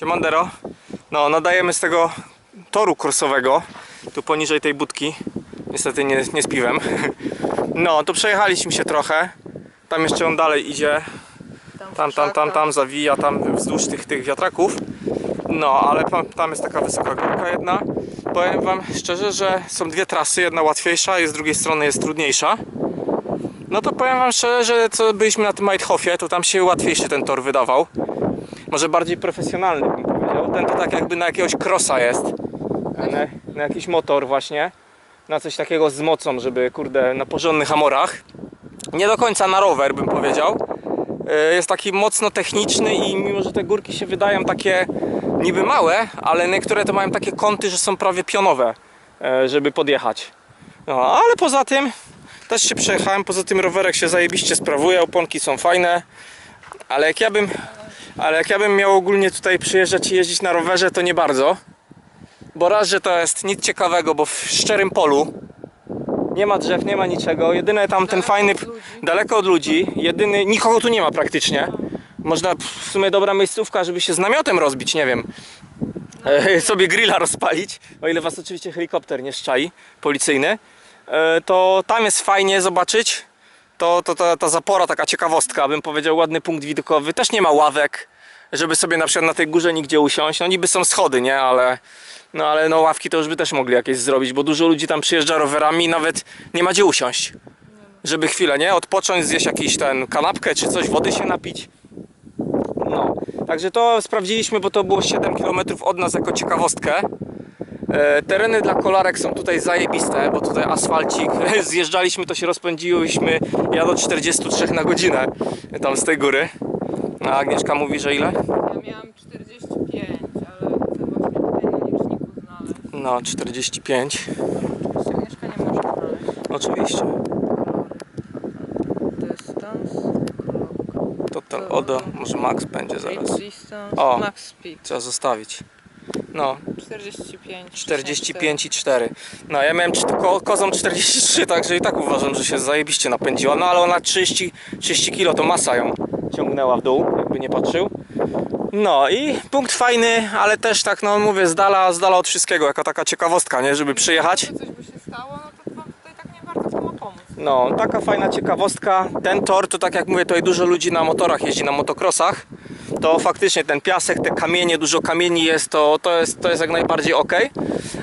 Siemandero. No, nadajemy z tego toru kursowego, tu poniżej tej budki. Niestety nie, nie z piwem. No, to przejechaliśmy się trochę. Tam jeszcze on dalej idzie. Tam, tam, tam, tam zawija, tam wzdłuż tych, tych wiatraków. No, ale tam, jest taka wysoka górka jedna. Powiem wam szczerze, że są dwie trasy, jedna łatwiejsza i z drugiej strony jest trudniejsza. No to powiem wam szczerze, że co byliśmy na tym Majthofie, to tam się łatwiejszy ten tor wydawał. Może bardziej profesjonalny bym powiedział. Ten to tak jakby na jakiegoś crossa jest. Na, na jakiś motor właśnie. Na coś takiego z mocą, żeby kurde na porządnych amorach. Nie do końca na rower bym powiedział. E, Jest taki mocno techniczny i mimo, że te górki się wydają takie niby małe, ale niektóre to mają takie kąty, że są prawie pionowe, e, żeby podjechać. No, ale poza tym też się przejechałem, poza tym rowerek się zajebiście sprawuje, oponki są fajne, ale jak ja bym, ale jak ja bym miał ogólnie tutaj przyjeżdżać i jeździć na rowerze, to nie bardzo. Bo raz, że to jest nic ciekawego, bo w szczerym polu nie ma drzew, nie ma niczego. Jedyne tam ten fajny, daleko od ludzi, jedyny, nikogo tu nie ma praktycznie. Można w sumie dobra miejscówka, żeby się z namiotem rozbić, nie wiem. E, sobie grilla rozpalić, o ile was oczywiście helikopter nie szczai, policyjny. E, to tam jest fajnie zobaczyć. To, to, to ta zapora, taka ciekawostka, bym powiedział, ładny punkt widokowy. Też nie ma ławek, żeby sobie na przykład na tej górze nigdzie usiąść. No niby są schody, nie? Ale, no, ale no ławki to już by też mogli jakieś zrobić, bo dużo ludzi tam przyjeżdża rowerami i nawet nie ma gdzie usiąść. Żeby chwilę, nie? Odpocząć, zjeść jakiś ten kanapkę czy coś, wody się napić. No, także to sprawdziliśmy, bo to było 7 km od nas jako ciekawostkę. E, tereny dla kolarek są tutaj zajebiste, bo tutaj asfalcik. Zjeżdżaliśmy, to się rozpędziłyśmy. Ja do 43 na godzinę tam z tej góry. A Agnieszka mówi, że ile? Ja miałam 45, ale chcę właśnie tutaj na liczniku znaleźć. No, 45. Jeszcze Agnieszka nie może znaleźć. Oczywiście. Dystance, To ten ODO, może max będzie zaraz. Distance, O. max speed. Trzeba zostawić. No, 45. 45,4. No ja miałem ko kozą 43, także i tak uważam, że się zajebiście napędziła. No ale ona 30, 30 kg to masa ją ciągnęła w dół, jakby nie patrzył. No i punkt fajny, ale też tak no mówię z dala, z dala od wszystkiego, jako taka ciekawostka, nie, żeby przyjechać. Coś by się stało, no to wam tutaj tak nie pomóc. No, taka fajna ciekawostka. Ten tor, to tak jak mówię, tutaj dużo ludzi na motorach jeździ, na motocrossach. To faktycznie ten piasek, te kamienie, dużo kamieni jest, to, to, jest, to jest jak najbardziej ok.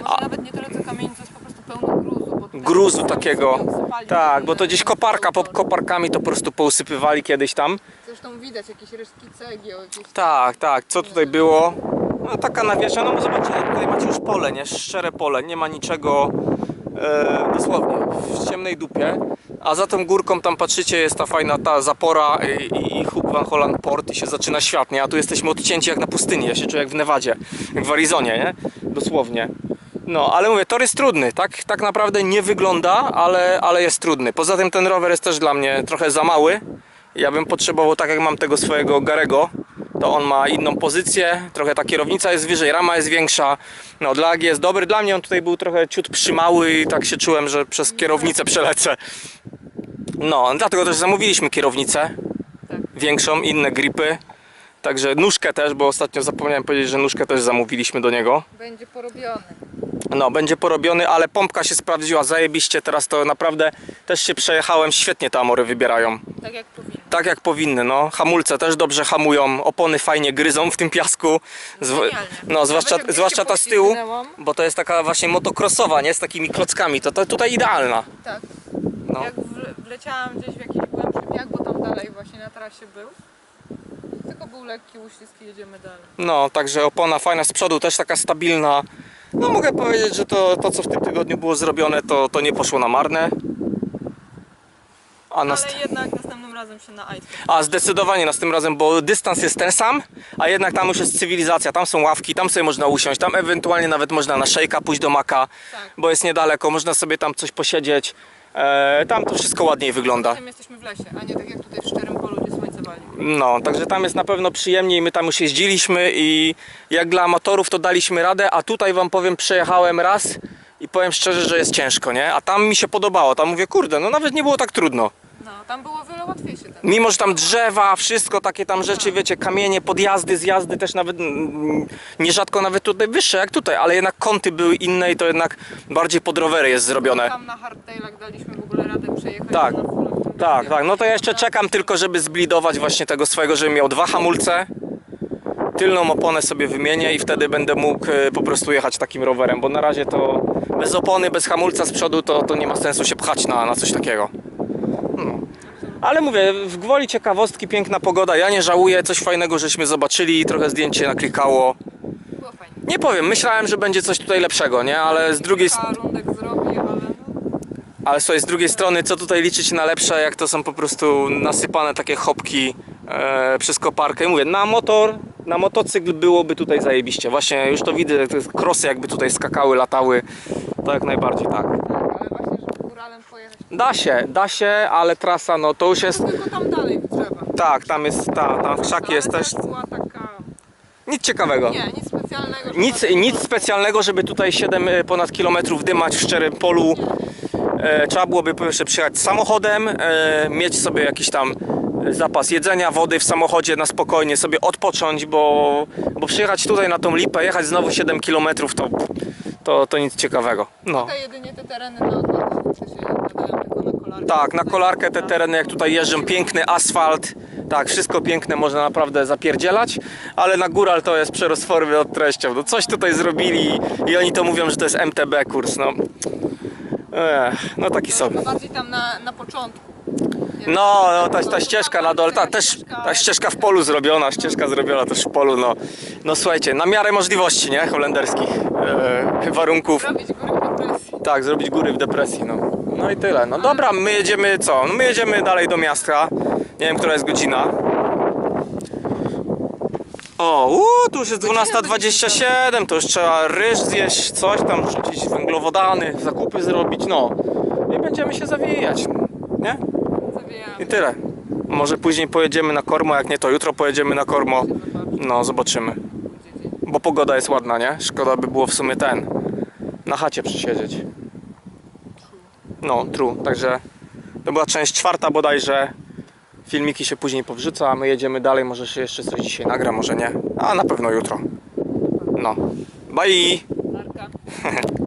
Może nawet nie tyle co kamień, to jest po prostu pełno gruzu. Bo Gruzu takiego. Tak, bo to gdzieś koparka, pod tor. koparkami to po prostu pousypywali kiedyś tam. Zresztą widać jakieś resztki cegieł. Jakieś... Tak, tak, co tutaj było? No taka nawieszona, no zobaczycie, tutaj macie już pole, nie? Szczere pole, nie ma niczego e, dosłownie w ciemnej dupie. A za tą górką tam patrzycie, jest ta fajna ta zapora i, i Hook Van Holland Port i się zaczyna świat, nie? A tu jesteśmy odcięci jak na pustyni, ja się czuję jak w Nevadzie, jak w Arizonie, nie? Dosłownie. No, ale mówię, tor jest trudny, tak, tak naprawdę nie wygląda, ale, ale jest trudny. Poza tym ten rower jest też dla mnie trochę za mały. Ja bym potrzebował, tak jak mam tego swojego Garego, to on ma inną pozycję, trochę ta kierownica jest wyżej, rama jest większa. No, dla jest dobry, dla mnie on tutaj był trochę ciut przymały i tak się czułem, że przez kierownicę przelecę. No, dlatego też zamówiliśmy kierownicę większą, inne gripy. Także nóżkę też, bo ostatnio zapomniałem powiedzieć, że nóżkę też zamówiliśmy do niego. Będzie porobiony. No, będzie porobiony, ale pompka się sprawdziła zajebiście. Teraz to naprawdę też się przejechałem, świetnie te amory wybierają. Tak jak powinno. Tak jak powinny, no. Hamulce też dobrze hamują, opony fajnie gryzą w tym piasku. Zw- no, zwłaszcza, zwłaszcza ta z tyłu, bo to jest taka właśnie motocrossowa, nie? Z takimi klockami. To, to tutaj idealna. Tak. No. Jak wle- wleciałam gdzieś w jakiś głębszy bieg, bo tam dalej właśnie na trasie był. Tylko był lekki uścisk i jedziemy dalej. No, także opona fajna z przodu, też taka stabilna. No mogę powiedzieć, że to, to co w tym tygodniu było zrobione, to, to nie poszło na marne. A, Ale jednak następnym razem się na Aitkę. a zdecydowanie następnym razem, bo dystans jest ten sam, a jednak tam już jest cywilizacja, tam są ławki, tam sobie można usiąść, tam ewentualnie nawet można na szejka pójść do maka, Tak. bo jest niedaleko, można sobie tam coś posiedzieć. E, tam to wszystko ładniej wygląda. Tym jesteśmy w lesie, a nie tak jak tutaj w szczerym polu, gdzie słońce wali. No, także tam jest na pewno przyjemniej, my tam już jeździliśmy i jak dla amatorów to daliśmy radę, a tutaj wam powiem, przejechałem raz i powiem szczerze, że jest ciężko, nie? A tam mi się podobało, tam mówię, kurde, no nawet nie było tak trudno. No, tam było wiele łatwiej się ten. Mimo, że tam drzewa, wszystko takie tam rzeczy, wiecie, kamienie, podjazdy, zjazdy też nawet mm, nierzadko nawet tutaj wyższe jak tutaj, ale jednak kąty były inne i to jednak bardziej pod rowery jest zrobione. Tam na hardtailach daliśmy w ogóle radę przejechać. Tak. na tym Tak, tak, no to ja jeszcze czekam tylko, żeby zblidować właśnie tego swojego, żebym miał dwa hamulce. Tylną oponę sobie wymienię i wtedy będę mógł e, po prostu jechać takim rowerem, bo na razie to bez opony, bez hamulca z przodu to, to nie ma sensu się pchać na, na coś takiego. No. Ale mówię, w gwoli ciekawostki, piękna pogoda, ja nie żałuję, coś fajnego żeśmy zobaczyli, trochę zdjęcie naklikało. Było fajnie. Nie powiem, myślałem, że będzie coś tutaj lepszego, nie? Ale z drugiej, Kilka rundek ale no, ale słuchaj, z drugiej strony, co tutaj liczyć na lepsze, jak to są po prostu nasypane takie chopki e, przez koparkę. I mówię, na motor, na motocykl byłoby tutaj zajebiście. Właśnie już to widzę, te krosy jakby tutaj skakały, latały. To jak najbardziej tak. tak, ale właśnie, żeby góralem pojechać. Da się, da się, ale trasa, no to już jest... To tylko tam dalej w drzewa. Tak, tam jest, ta, tam Ale jest też... była taka... Nic ciekawego. Nie, nic specjalnego. Nic, nic specjalnego, żeby tutaj 7 ponad kilometrów dymać w szczerym polu. E, trzeba byłoby pierwsze przyjechać samochodem, e, mieć sobie jakiś tam zapas jedzenia, wody w samochodzie na spokojnie, sobie odpocząć, bo, bo przyjechać tutaj na tą lipę, jechać znowu 7 kilometrów to, to, to nic ciekawego. No. Tutaj jedynie te tereny na Tak, na kolarkę te tereny jak tutaj jeżdżą, piękny asfalt, tak, wszystko piękne, można naprawdę zapierdzielać, ale na góral to jest przerozformy od treścią. No coś tutaj zrobili i oni to mówią, że to jest MTB kurs, no. Ech, no taki To sobie. bardziej tam na, na początku. No, no ta, ta ścieżka na dole, ta, też ta ścieżka w polu zrobiona, ścieżka zrobiona też w polu, no. No słuchajcie, na miarę możliwości, nie, holenderskich e, warunków. Robić. Tak, zrobić góry w depresji, no. No i tyle. No dobra, my jedziemy co? No my jedziemy dalej do miasta. Nie wiem, która jest godzina. O, tu już jest 12.27, to już trzeba ryż zjeść, coś tam rzucić, węglowodany, zakupy zrobić, no. I będziemy się zawijać, nie? Zawijamy. I tyle. Może później pojedziemy na kormo, jak nie to jutro pojedziemy na kormo. No, zobaczymy. Bo pogoda jest ładna, nie? Szkoda by było w sumie ten, na chacie przysiedzieć. No, true. Także to była część czwarta bodajże. Filmiki się później powrzuca, a my jedziemy dalej. Może się jeszcze coś dzisiaj nagra, może nie. A na pewno jutro. No. Bye!